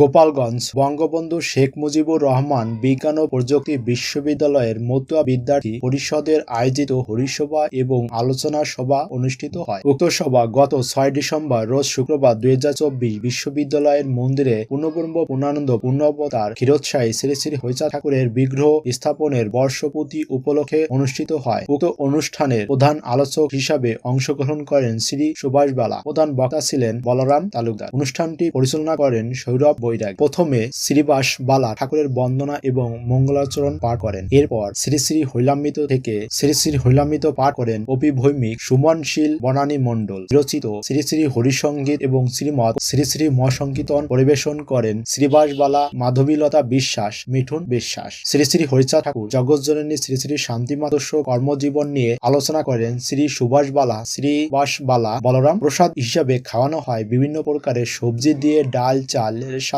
গোপালগঞ্জ। বঙ্গবন্ধু শেখ মুজিবুর রহমান বিজ্ঞান ও প্রযুক্তি বিশ্ববিদ্যালয়ের মতুয়া বিদ্যার্থী পরিষদের আয়োজিত হরিসভা এবং আলোচনা সভা অনুষ্ঠিত হয়। উক্ত সভা গত ছয় ডিসেম্বর, রোজ শুক্রবার দুই বিশ্ববিদ্যালয়ের মন্দিরে পূর্ণব্রহ্ম পূর্ণানন্দ পূর্ণবতার ক্ষীরোৎসাহী শ্রী শ্রী হরিচা ঠাকুরের বিগ্রহ স্থাপনের বর্ষপূর্তি উপলক্ষে অনুষ্ঠিত হয়। উক্ত অনুষ্ঠানের প্রধান আলোচক হিসাবে অংশগ্রহণ করেন শ্রী সুভাষ বালা প্রধান বক্তা ছিলেন বলরাম তালুকদার। অনুষ্ঠানটি পরিচালনা করেন সৌরভ বৈরাগ প্রথমে শ্রীবাস বালা ঠাকুরের বন্দনা এবং মঙ্গলাচরণ পাঠ করেন। এরপর শ্রী শ্রী হৈলামৃত থেকে শ্রী শ্রী হৈলামৃত পাঠ করেন অপি ভৌমিক সুমনশীল বনানী মণ্ডল। রচিত শ্রী শ্রী হরিসঙ্গীত এবং শ্রীমৎ শ্রী শ্রী মহাসংকীর্তন পরিবেশন করেন শ্রীবাস বালা, মাধবীলতা বিশ্বাস, মিঠুন বিশ্বাস। শ্রী শ্রী হরিচা ঠাকুর জগৎজননী শ্রী শ্রী শান্তিমাদর্শ কর্মজীবন নিয়ে আলোচনা করেন শ্রী সুভাষ বালা, শ্রীবাস বালা, বলরাম প্রসাদ হিসাবে খাওয়ানো হয় বিভিন্ন প্রকারের সবজি দিয়ে ডাল, চাল